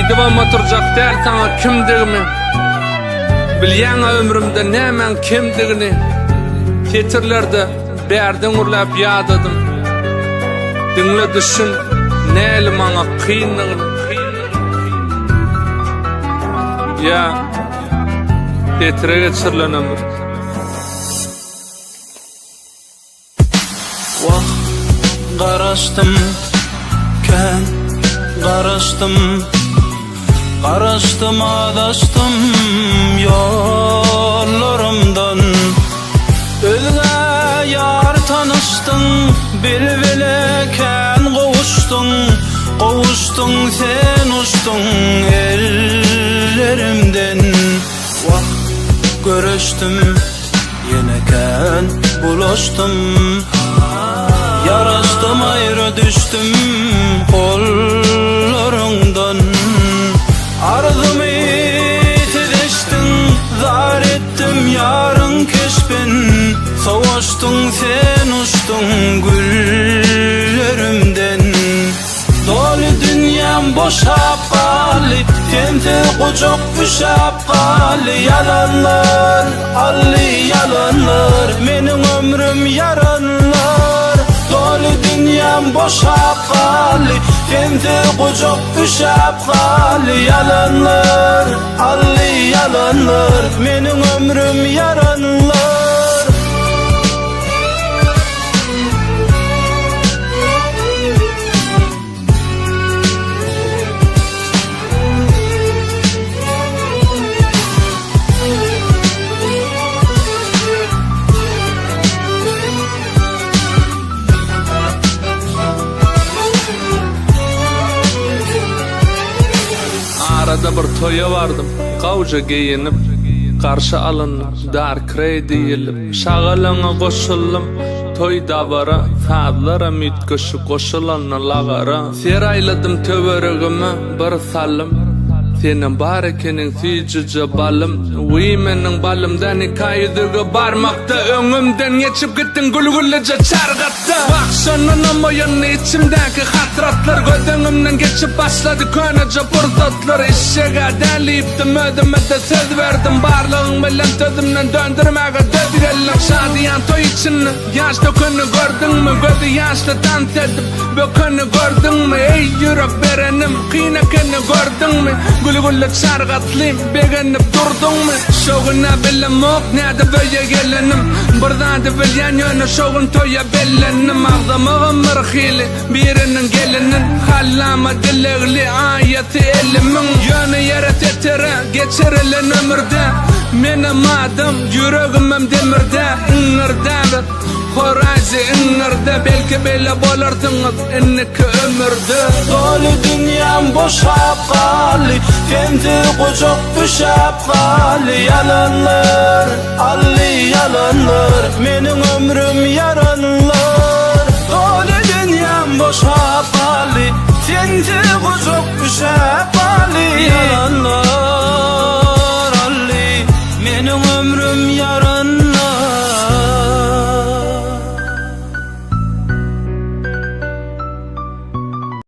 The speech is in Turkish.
Aýdyp oturjak däl sana kimdigimi Bilýän ömrümde nämen kimdigini Tetirlerde bärden urlap ýadadym Dinle düşün näli maňa kynlygyny Ya Tetire geçirilen ömür. Vah Garaştım Ken Garaştım Garaştım adaştım Yollarımdan. Özüne yar tanıştın Bilbileken kovuştun Kovuştun sen uçtun ellerimden. Vah görüştüm Yeneken bulaştım Yaraştım ayrı düştüm yarın keşbin Savaştın sen uçtun güllerimden. Dolu dünyam boşap kali Temte kucak üşap kali Yalanlar, alli yalanlar Menin ömrüm Dolu boşap kali Temte kucak üşap kali Yalanlar, alli yalanlar Menin ömrüm yaranlar Arada bir toya vardım. Gavja giyinip Karşı alın dar krey deyilip Şağalana koşullum Toy dabara Fadlara mitköşü koşulanna lagara. Serayladım töveregime Bir salım Senin barekenin siyicice balım Wimenin balımdan hikayedige barmakta Öňümden geçip gittin gülgüllece çargatta Bakşanın amayanı içimdeki hatratlar Gödönümden geçip başladı könece burzatlar İşşega deliyiptim ödüme de söz verdim Barlığın bilen tözümden döndürmege dödürellem Şadiyan toy için yaşta könü gördün mü? Gözü yaşlı dans edip Bökönü gördün mü? Ey yürek berenim Kıynakını gördün mü Gülü gülü çargatlıyım Beğenip durdun mu? Şoğuna bilem ok Nerede böyle gelenim Buradan da bilyen yönü Şoğun toya bellenim. Ağzamağım mırhili Birinin gelinin. Hallama dilegli Ayeti elimin. Yönü yere tetere Geçirilen ömürde. Menem adım Yüreğimim demirde. İngirde Horazi yerde Belki bile bulurdunuz inniki ömürde Dolu dünyam boşab qali Kendi quchoq pushab qali Yalanlar, alli yalanlar Mening ömrüm yaranlar Dolu dünyam boşab qali Kendi quchoq pushab qali Yalanlar.